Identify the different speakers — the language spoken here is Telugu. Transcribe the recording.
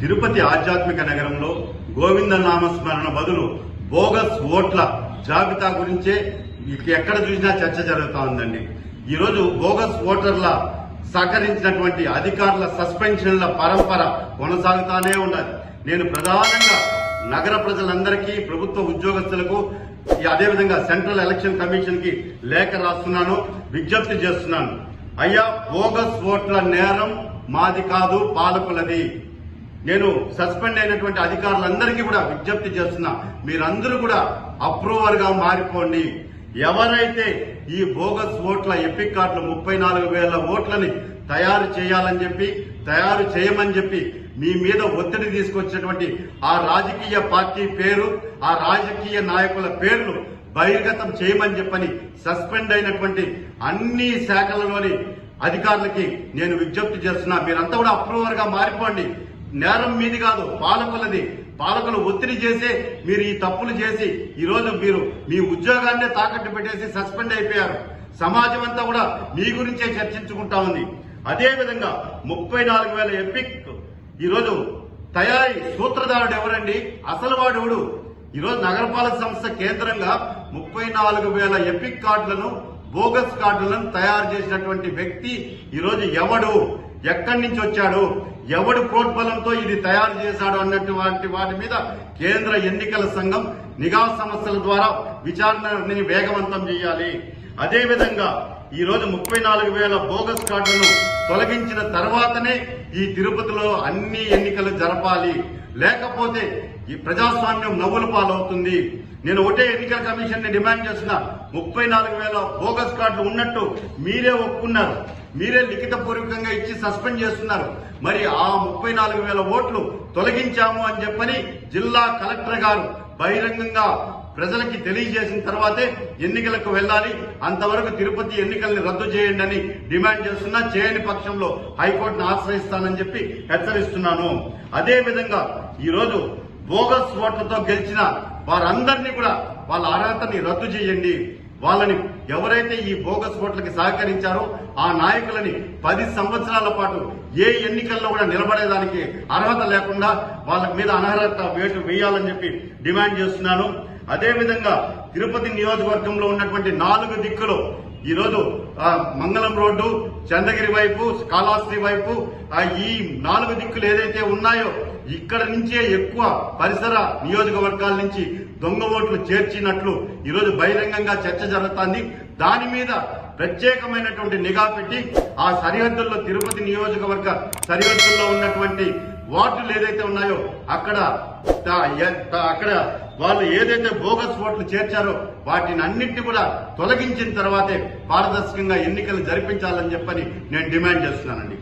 Speaker 1: తిరుపతి ఆధ్యాత్మిక నగరంలో గోవింద నామస్మరణ బదులు బోగస్ ఓట్ల జాబితా గురించే ఎక్కడ చూసినా చర్చ జరుగుతూ ఉందండి. ఈరోజు బోగస్ ఓటర్ల సహకరించినటువంటి అధికారుల సస్పెన్షన్ల పరంపర కొనసాగుతానే ఉన్నది. నేను ప్రధానంగా నగర ప్రజలందరికీ ప్రభుత్వ ఉద్యోగస్తులకు అదేవిధంగా సెంట్రల్ ఎలక్షన్ కమిషన్కి లేఖ రాస్తున్నాను విజ్ఞప్తి చేస్తున్నాను. అయ్యా బోగస్ ఓట్ల నేరం మాది కాదు పాలకులది. నేను సస్పెండ్ అయినటువంటి అధికారులందరికీ కూడా విజ్ఞప్తి చేస్తున్నా మీరందరూ కూడా అప్రూవర్గా మారిపోండి. ఎవరైతే ఈ బోగస్ ఓట్ల ఎపిక్ కార్డులు ముప్పై నాలుగు వేల ఓట్లని తయారు చేయాలని చెప్పి తయారు చేయమని చెప్పి మీ మీద ఒత్తిడి తీసుకొచ్చినటువంటి ఆ రాజకీయ పార్టీ పేరు ఆ రాజకీయ నాయకుల పేర్లు బహిర్గతం చేయమని చెప్పని సస్పెండ్ అయినటువంటి అన్ని శాఖలలోని అధికారులకి నేను విజ్ఞప్తి చేస్తున్నా మీరంతా కూడా అప్రూవర్గా మారిపోండి. నేరం మీది కాదు పాలకులది పాలకులు ఒత్తిడి చేసి మీరు ఈ తప్పులు చేసి ఈ రోజు మీరు మీ ఉద్యోగాన్నే తాకట్టు పెట్టేసి సస్పెండ్ అయిపోయారు. సమాజం అంతా కూడా మీ గురించే చర్చించుకుంటా ఉంది. అదే విధంగా ముప్పై నాలుగు వేల ఎపిక్ ఈరోజు తయారీ సూత్రధారుడు ఎవరండి? అసలు వాడు ఎవడు? ఈరోజు నగరపాలక సంస్థ కేంద్రంగా ముప్పై నాలుగు వేల ఎపిక్ కార్డులను బోగస్ కార్డులను తయారు చేసినటువంటి వ్యక్తి ఈరోజు ఎవడు? ఎక్కడి నుంచి వచ్చాడు? ఎవడు ప్రోద్బలంతో ఇది తయారు చేశాడు అన్నటువంటి వాటి మీద కేంద్ర ఎన్నికల సంఘం నిఘా సంస్థల ద్వారా విచారణని వేగవంతం చేయాలి. అదేవిధంగా ఈ రోజు ముప్పై నాలుగు వేల బోగస్ కార్డులను తొలగించిన తర్వాతనే ఈ తిరుపతిలో అన్ని ఎన్నికలు జరపాలి. లేకపోతే ఈ ప్రజాస్వామ్యం నవ్వుల పాలవుతుంది. నేను ఒకటే ఎన్నికల కమిషన్ని డిమాండ్ చేస్తున్నా. ముప్పై నాలుగు వేల బోగస్ కార్డులు ఉన్నట్టు మీరే ఒప్పుకున్నారు. మీరే లిఖిత పూర్వకంగా ఇచ్చి సస్పెండ్ చేస్తున్నారు. మరి ఆ ముప్పై నాలుగు వేల ఓట్లు తొలగించాము అని చెప్పని జిల్లా కలెక్టర్ గారు బహిరంగంగా ప్రజలకి తెలియజేసిన తర్వాతే ఎన్నికలకు వెళ్ళాలి. అంతవరకు తిరుపతి ఎన్నికల్ని రద్దు చేయండి అని డిమాండ్ చేస్తున్నా. చేయని పక్షంలో హైకోర్టును ఆశ్రయిస్తానని చెప్పి హెచ్చరిస్తున్నాను. అదేవిధంగా ఈరోజు బోగస్ ఓట్లతో గెలిచిన వారందరినీ కూడా వాళ్ళ అర్హతని రద్దు చేయండి. వాళ్ళని ఎవరైతే ఈ బోగస్ ఓట్లకి సహకరించారో ఆ నాయకులని పది సంవత్సరాల పాటు ఏ ఎన్నికల్లో కూడా నిలబడేదానికి అర్హత లేకుండా వాళ్ళ మీద అనర్హత వేటు వేయాలని చెప్పి డిమాండ్ చేస్తున్నాను. అదేవిధంగా తిరుపతి నియోజకవర్గంలో ఉన్నటువంటి నాలుగు దిక్కులు ఈరోజు మంగళం రోడ్డు చంద్రగిరి వైపు కాళాస్త్రి వైపు ఈ నాలుగు దిక్కులు ఏదైతే ఉన్నాయో ఇక్కడ నుంచే ఎక్కువ పరిసర నియోజకవర్గాల నుంచి దొంగ ఓట్లు చేర్చినట్లు ఈరోజు బహిరంగంగా చర్చ జరుగుతోంది. దాని మీద ప్రత్యేకమైనటువంటి నిఘా పెట్టి ఆ సరిహద్దుల్లో తిరుపతి నియోజకవర్గ సరిహద్దుల్లో ఉన్నటువంటి వార్డులు ఏదైతే ఉన్నాయో అక్కడ అక్కడ వాళ్ళు ఏదైతే బోగస్ ఓట్లు చేర్చారో వాటిని అన్నింటినీ కూడా తొలగించిన తర్వాతే పారదర్శకంగా ఎన్నికలు జరిపించాలని చెప్పని నేను డిమాండ్ చేస్తున్నానండి.